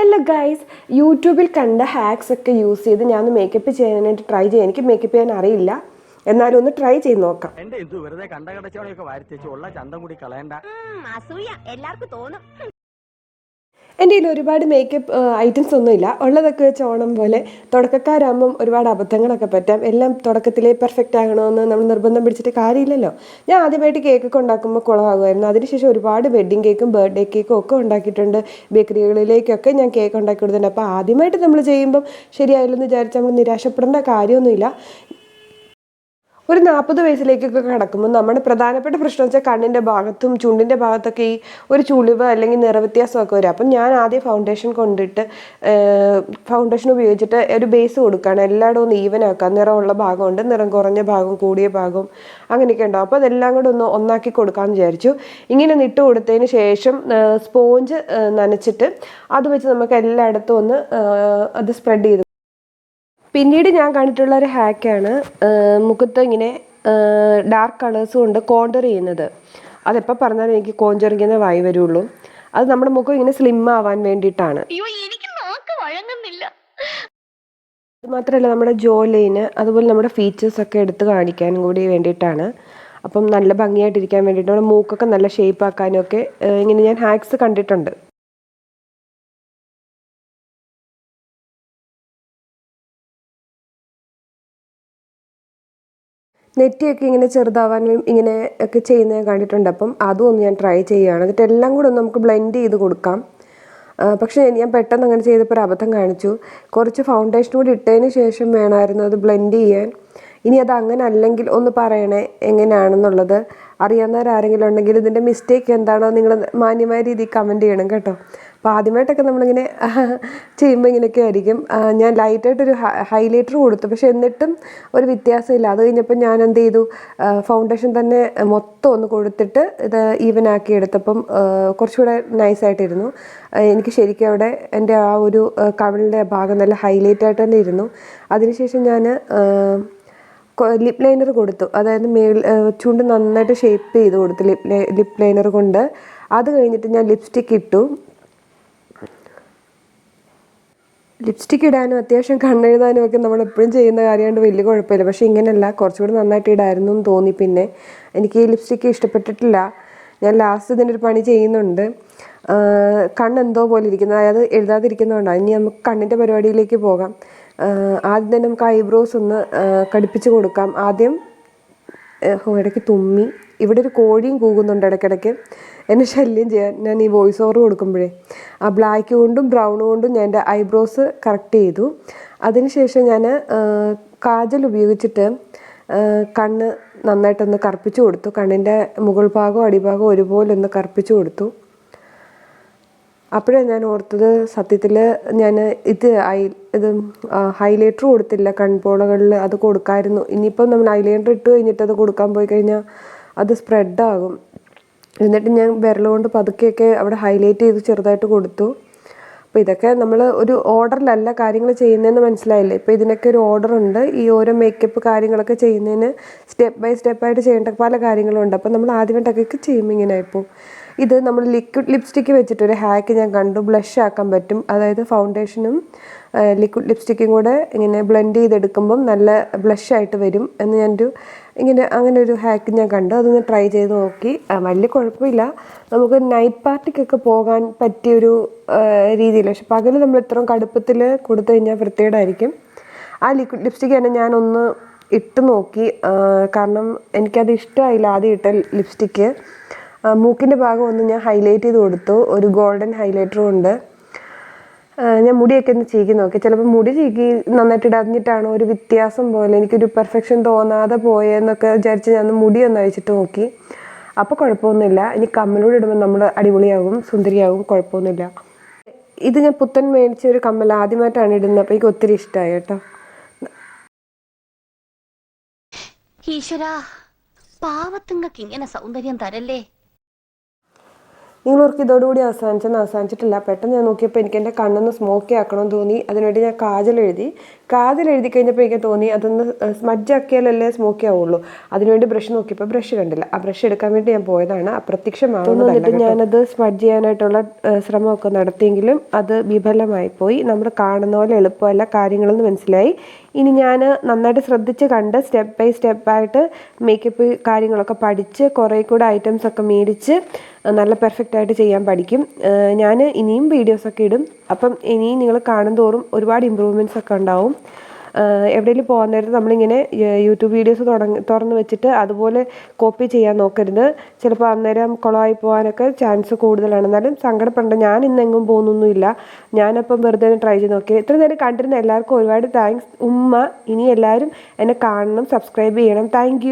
Hello guys യൂട്യൂബിൽ കണ്ട hacks ഒക്കെ യൂസ് ചെയ്ത് ഞാൻ ഒന്ന് മേക്കപ്പ് ചെയ്യാനായിട്ട് ട്രൈ ചെയ്യാം. എനിക്ക് മേക്കപ്പ് ചെയ്യാൻ അറിയില്ല. എന്നാലും ഒന്ന് ട്രൈ ചെയ്ത് നോക്കാം. എന്റെ എന്തു വെറുതെ കണ്ട കടച്ചവണെയൊക്കെ വാരിത്തേച്ച് ഉള്ള ചന്തം കൂടി കളയണ്ട. അസൂയ. എല്ലാവർക്കും തോന്നും. എന്റെ കയ്യിൽ ഒരുപാട് മേക്കപ്പ് ഐറ്റംസ് ഒന്നുമില്ല ഉള്ളതൊക്കെ വെച്ച് ഓണം പോലെ തുടക്കക്കാരാകുമ്പം ഒരുപാട് അബദ്ധങ്ങളൊക്കെ പറ്റാം. എല്ലാം തുടക്കത്തിലേ പെർഫെക്റ്റ് ആകണമെന്ന് നമ്മൾ നിർബന്ധം പിടിച്ചിട്ട് കാര്യമില്ലല്ലോ. ഞാൻ ആദ്യമായിട്ട് കേക്കൊക്കെ ഉണ്ടാക്കുമ്പോൾ കുളമാകുമായിരുന്നു അതിനുശേഷം ഒരുപാട് വെഡ്ഡിങ് കേക്കും ബർത്ത്ഡേ കേക്കും ഒക്കെ ഉണ്ടാക്കിയിട്ടുണ്ട്. ബേക്കറികളിലേക്കൊക്കെ ഞാൻ കേക്ക് ഉണ്ടാക്കി കൊടുത്തിട്ടുണ്ട്. അപ്പോൾ ആദ്യമായിട്ട് നമ്മൾ ചെയ്യുമ്പം ശരിയായില്ലെന്ന് വിചാരിച്ച് നമ്മൾ നിരാശപ്പെടേണ്ട കാര്യമൊന്നുമില്ല. ഒരു നാൽപ്പത് വയസ്സിലേക്കൊക്കെ കിടക്കുമ്പോൾ നമ്മുടെ പ്രധാനപ്പെട്ട പ്രശ്നം വെച്ചാൽ കണ്ണിന്റെ ഭാഗത്തും ചുണ്ടിന്റെ ഭാഗത്തൊക്കെ ഈ ഒരു ചുളിവ് അല്ലെങ്കിൽ നിറവ്യത്യാസമൊക്കെ വരും. അപ്പം ഞാൻ ആദ്യം ഫൗണ്ടേഷൻ കൊണ്ടിട്ട് ഫൗണ്ടേഷൻ ഉപയോഗിച്ചിട്ട് ഒരു ബേസ് കൊടുക്കുകയാണ്. എല്ലായിടവും ഒന്ന് ഈവൻ ആക്കുക നിറമുള്ള ഭാഗമുണ്ട്. നിറം കുറഞ്ഞ ഭാഗം കൂടിയ ഭാഗം അങ്ങനെയൊക്കെ ഉണ്ടാവും. അപ്പോൾ അതെല്ലാം കൂടെ ഒന്ന് ഒന്നാക്കി കൊടുക്കാമെന്ന് വിചാരിച്ചു. ഇങ്ങനെ നിട്ട് കൊടുത്തതിന് ശേഷം സ്പോഞ്ച് നനച്ചിട്ട് അത് വെച്ച് നമുക്ക് എല്ലായിടത്തും ഒന്ന് അത് സ്പ്രെഡ് ചെയ്ത് പിന്നീട് ഞാൻ കണ്ടിട്ടുള്ള ഒരു ഹാക്കാണ് മുഖത്ത് ഇങ്ങനെ ഡാർക്ക് കളേഴ്സ് കൊണ്ട് കോണ്ടർ ചെയ്യുന്നത്. അതെപ്പോൾ പറഞ്ഞാലും എനിക്ക് കോഞ്ചറിങ്ങനെ വായി വരുള്ളൂ. അത് നമ്മുടെ മുഖം ഇങ്ങനെ സ്ലിം ആവാൻ വേണ്ടിയിട്ടാണ്. മാത്രമല്ല നമ്മുടെ ജോ ലൈന് അതുപോലെ നമ്മുടെ ഫീച്ചേഴ്സ് ഒക്കെ എടുത്ത് കാണിക്കാനും കൂടി വേണ്ടിയിട്ടാണ്. അപ്പം നല്ല ഭംഗിയായിട്ടിരിക്കാൻ വേണ്ടിയിട്ട് നമ്മുടെ മൂക്കൊക്കെ നല്ല ഷേപ്പ് ആക്കാനും ഒക്കെ ഇങ്ങനെ ഞാൻ ഹാക്സ് കണ്ടിട്ടുണ്ട്. നെറ്റിയൊക്കെ ഇങ്ങനെ ചെറുതാവാനും ഇങ്ങനെ ഒക്കെ ചെയ്യുന്നത് കണ്ടിട്ടുണ്ട്. അപ്പം അതും ഒന്ന് ഞാൻ ട്രൈ ചെയ്യുകയാണ്. എന്നിട്ട് എല്ലാം കൂടെ ഒന്ന് നമുക്ക് ബ്ലെൻഡ് ചെയ്ത് കൊടുക്കാം. പക്ഷേ ഞാൻ പെട്ടെന്ന് അങ്ങനെ ചെയ്തപ്പോൾ ഒരു അബദ്ധം കാണിച്ചു. കുറച്ച് ഫൗണ്ടേഷൻ കൂടി ഇട്ടതിന് ശേഷം വേണമായിരുന്നു അത് ബ്ലെൻഡ് ചെയ്യാൻ. ഇനി അത് അങ്ങനെ അല്ലെങ്കിൽ ഒന്ന് പറയണേ എങ്ങനെയാണെന്നുള്ളത്. അറിയാവുന്നവരാരെങ്കിലും ഉണ്ടെങ്കിൽ ഇതിന്റെ മിസ്റ്റേക്ക് എന്താണോ നിങ്ങൾ മാന്യമായ രീതിയിൽ കമന്റ് ചെയ്യണം കേട്ടോ. അപ്പോൾ ആദ്യമായിട്ടൊക്കെ നമ്മളിങ്ങനെ ചെയ്യുമ്പോൾ ഇങ്ങനെയൊക്കെ ആയിരിക്കും. ഞാൻ ലൈറ്റായിട്ടൊരു ഹൈലൈറ്റർ കൊടുത്തു. പക്ഷെ എന്നിട്ടും ഒരു വ്യത്യാസമില്ല. അത് കഴിഞ്ഞപ്പോൾ ഞാൻ എന്ത് ചെയ്തു? ഫൗണ്ടേഷൻ തന്നെ മൊത്തം ഒന്ന് കൊടുത്തിട്ട് ഇത് ഈവൻ ആക്കി എടുത്തപ്പം കുറച്ചുകൂടെ നൈസായിട്ടിരുന്നു എനിക്ക് ശരിക്കും അവിടെ എന്റെ ആ ഒരു കവിളിന്റെ ഭാഗം നല്ല ഹൈലൈറ്റ് ആയിട്ട് തന്നെ ഇരുന്നു. അതിനുശേഷം ഞാൻ ലിപ് ലൈനർ കൊടുത്തു. അതായത് മേൽ ചൂണ്ട് നന്നായിട്ട് ഷേപ്പ് ചെയ്ത് കൊടുത്തു ലിപ് ലിപ് ലൈനർ കൊണ്ട്. അത് കഴിഞ്ഞിട്ട് ഞാൻ ലിപ്സ്റ്റിക് ഇട്ടു. ലിപ്സ്റ്റിക് ഇടാനും അത്യാവശ്യം കണ്ണെഴുതാനും ഒക്കെ നമ്മൾ എപ്പോഴും ചെയ്യുന്ന കാര്യമായിട്ട് വലിയ കുഴപ്പമില്ല. പക്ഷേ ഇങ്ങനെയല്ല കുറച്ചുകൂടി നന്നായിട്ട് ഇടായിരുന്നു എന്ന് തോന്നി പിന്നെ. എനിക്ക് ഈ ലിപ്സ്റ്റിക് ഇഷ്ടപ്പെട്ടിട്ടില്ല. ഞാൻ ലാസ്റ്റ് ഇതിന്റെ പണി ചെയ്യുന്നുണ്ട്. കണ്ണെന്തോ പോലെ ഇരിക്കുന്നത്. അതായത് എഴുതാതിരിക്കുന്നതുകൊണ്ടാണ്. ഇനി നമുക്ക് കണ്ണിന്റെ പരിപാടിയിലേക്ക് പോകാം. ആദ്യം തന്നെ നമുക്ക് ഐബ്രോസ് ഒന്ന് കടുപ്പിച്ച് കൊടുക്കാം. ആദ്യം ഇടയ്ക്ക് തുമ്മി. ഇവിടെ ഒരു കോഴിയും കൂകുന്നുണ്ട് ഇടയ്ക്കിടയ്ക്ക്. എന്നെ ശല്യം ചെയ്യാൻ ഞാൻ ഈ വോയിസ് ഓവർ കൊടുക്കുമ്പോഴേ. ആ ബ്ലാക്ക് കൊണ്ടും ബ്രൗൺ കൊണ്ടും ഞാൻ എന്റെ ഐബ്രോസ് കറക്റ്റ് ചെയ്തു. അതിനുശേഷം ഞാൻ കാജൽ ഉപയോഗിച്ചിട്ട് കണ്ണ് നന്നായിട്ടൊന്ന് കറുപ്പിച്ച് കൊടുത്തു. കണ്ണിന്റെ മുകൾ ഭാഗവും അടിഭാഗവും ഒരുപോലെ ഒന്ന് കറുപ്പിച്ച് കൊടുത്തു. അപ്പോഴാണ് ഞാൻ ഓർത്തത് സത്യത്തിൽ ഞാൻ ഇത് ഐ ഇത് ഹൈലൈറ്റർ കൊടുത്തില്ല. കൺപോളകളിൽ അത് കൊടുക്കാമായിരുന്നു ഇനിയിപ്പം നമ്മൾ ഹൈലൈറ്റർ ഇട്ട് കഴിഞ്ഞിട്ട് അത് കൊടുക്കാൻ പോയി കഴിഞ്ഞാൽ അത് സ്പ്രെഡാകും എന്നിട്ട് ഞാൻ വിരൽ കൊണ്ട് പതുക്കെയൊക്കെ അവിടെ ഹൈലൈറ്റ് ചെയ്ത് ചെറുതായിട്ട് കൊടുത്തു. അപ്പോൾ ഇതൊക്കെ നമ്മൾ ഒരു ഓർഡറിലല്ല കാര്യങ്ങൾ ചെയ്യുന്നതെന്ന് മനസ്സിലായില്ലേ? ഇപ്പോൾ ഇതിനൊക്കെ ഒരു ഓർഡർ ഉണ്ട്. ഈ ഓരോ മേക്കപ്പ് കാര്യങ്ങളൊക്കെ ചെയ്യുന്നതിന് സ്റ്റെപ്പ് ബൈ സ്റ്റെപ്പായിട്ട് ചെയ്യേണ്ട പല കാര്യങ്ങളും ഉണ്ട്. അപ്പോൾ നമ്മൾ ആദ്യമായിട്ടൊക്കെ ചെയ്യുമ്പോൾ ഇങ്ങനെ ഇപ്പോൾ ഇത് നമ്മൾ ലിക്വിഡ് ലിപ്സ്റ്റിക്ക് വെച്ചിട്ട് ഒരു ഹാക്ക് ഞാൻ കണ്ടു. ബ്ലഷ് ആക്കാൻ പറ്റും. അതായത് ഫൗണ്ടേഷനും ലിക്വിഡ് ലിപ്സ്റ്റിക്കും കൂടെ ഇങ്ങനെ ബ്ലെൻഡ് ചെയ്തെടുക്കുമ്പം നല്ല ബ്ലഷ് ആയിട്ട് വരും എന്ന് ഞാനൊരു ഇങ്ങനെ അങ്ങനെ ഒരു ഹാക്ക് ഞാൻ കണ്ടു. അതൊന്ന് ട്രൈ ചെയ്ത് നോക്കി. വലിയ കുഴപ്പമില്ല. നമുക്ക് നൈറ്റ് പാർട്ടിക്കൊക്കെ പോകാൻ പറ്റിയൊരു രീതിയിൽ പക്ഷെ പകൽ നമ്മൾ ഇത്രയും കടുപ്പത്തിൽ കൊടുത്തു കഴിഞ്ഞാൽ വൃത്തികേടായിരിക്കും. ആ ലിക്വിഡ് ലിപ്സ്റ്റിക്ക് തന്നെ ഞാനൊന്ന് ഇട്ട് നോക്കി. കാരണം എനിക്കത് ഇഷ്ടമായില്ല ആദ്യം ഇട്ട ലിപ്സ്റ്റിക്ക് മൂക്കിന്റെ ഭാഗം ഒന്ന് ഞാൻ ഹൈലൈറ്റ് ചെയ്ത് കൊടുത്തു. ഒരു ഗോൾഡൻ ഹൈലൈറ്ററും ഉണ്ട്. ഞാൻ മുടിയൊക്കെ ഒന്ന് ചീക്കി നോക്കി. ചിലപ്പോൾ മുടി ചീക്കി നന്നായിട്ട് ഇടഞ്ഞിട്ടാണോ ഒരു വ്യത്യാസം പോലെ എനിക്കൊരു പെർഫെക്ഷൻ തോന്നാതെ പോയെന്നൊക്കെ വിചാരിച്ച് ഞാൻ മുടി ഒന്ന് അഴിച്ചിട്ട് നോക്കി. അപ്പോൾ കുഴപ്പമൊന്നുമില്ല. ഇനി കമ്മലൂടെ ഇടുമ്പോൾ നമ്മൾ അടിപൊളിയാകും സുന്ദരിയാകും കുഴപ്പമൊന്നുമില്ല. ഇത് ഞാൻ പുത്തൻ മേടിച്ച ഒരു കമ്മൽ ആദ്യമായിട്ടാണ് ഇടുന്നത്. അപ്പോൾ എനിക്ക് ഒത്തിരി ഇഷ്ടമായി കേട്ടോ. ഈശ്വര പാവത്തുങ്ങൾക്ക് ഇങ്ങനെ സൗന്ദര്യം തരല്ലേ? നിങ്ങൾ ഓർക്ക് ഇതോടുകൂടി അവസാനിച്ചെന്ന് അവസാനിച്ചിട്ടില്ല. പെട്ടെന്ന് ഞാൻ നോക്കിയപ്പോൾ എനിക്ക് എന്റെ കണ്ണൊന്ന് സ്മോക്കി ആക്കണമെന്ന് തോന്നി. അതിനുവേണ്ടി ഞാൻ കാജൽ എഴുതി കാജൽ എഴുതി കഴിഞ്ഞപ്പോൾ എനിക്ക് തോന്നി അതൊന്ന് സ്മഡ്ജ് ആക്കിയാലല്ലേ സ്മോക്കി ആവുള്ളൂ. അതിനുവേണ്ടി ബ്രഷ് നോക്കിയപ്പോൾ ബ്രഷ് കണ്ടില്ല. ആ ബ്രഷ് എടുക്കാൻ വേണ്ടി ഞാൻ പോയതാണ്. അപ്രത്യക്ഷമാവുന്നതല്ല ഞാനത് സ്മഡ്ജ് ചെയ്യാനായിട്ടുള്ള ശ്രമമൊക്കെ നടത്തിയെങ്കിലും അത് വിഫലമായി പോയി നമ്മൾ കാണുന്ന പോലെ എളുപ്പമല്ല കാര്യങ്ങളെന്ന് മനസ്സിലായി. ഇനി ഞാൻ നന്നായിട്ട് ശ്രദ്ധിച്ച് കണ്ട് സ്റ്റെപ്പ് ബൈ സ്റ്റെപ്പായിട്ട് മേക്കപ്പ് കാര്യങ്ങളൊക്കെ പഠിച്ച് കുറേ കൂടെ ഐറ്റംസ് ഒക്കെ മേടിച്ച് നല്ല പെർഫെക്റ്റ് ആയിട്ട് ചെയ്യാൻ പഠിക്കും. ഞാൻ ഇനിയും വീഡിയോസൊക്കെ ഇടും. അപ്പം ഇനിയും നിങ്ങൾ കാണും തോറും ഒരുപാട് ഇമ്പ്രൂവ്മെന്റ്സ് ഒക്കെ ഉണ്ടാവും. എവിടെയെങ്കിലും പോകാൻ നേരത്ത് നമ്മളിങ്ങനെ യൂട്യൂബ് വീഡിയോസ് തുടങ്ങി തുറന്ന് വെച്ചിട്ട് അതുപോലെ കോപ്പി ചെയ്യാൻ നോക്കരുത്. ചിലപ്പോൾ അന്നേരം കുളമായി പോകാനൊക്കെ ചാൻസ് കൂടുതലാണ്. എന്നാലും സങ്കടപ്പെടേണ്ട ഞാൻ ഇന്നെങ്ങും പോകുന്നൊന്നുമില്ല. ഞാനപ്പം വെറുതെ ട്രൈ ചെയ്ത് നോക്കി. ഇത്ര നേരം കണ്ടിരുന്ന എല്ലാവർക്കും ഒരുപാട് താങ്ക്സ് ഉമ്മ ഇനി എല്ലാവരും എന്നെ കാണണം സബ്സ്ക്രൈബ് ചെയ്യണം. താങ്ക്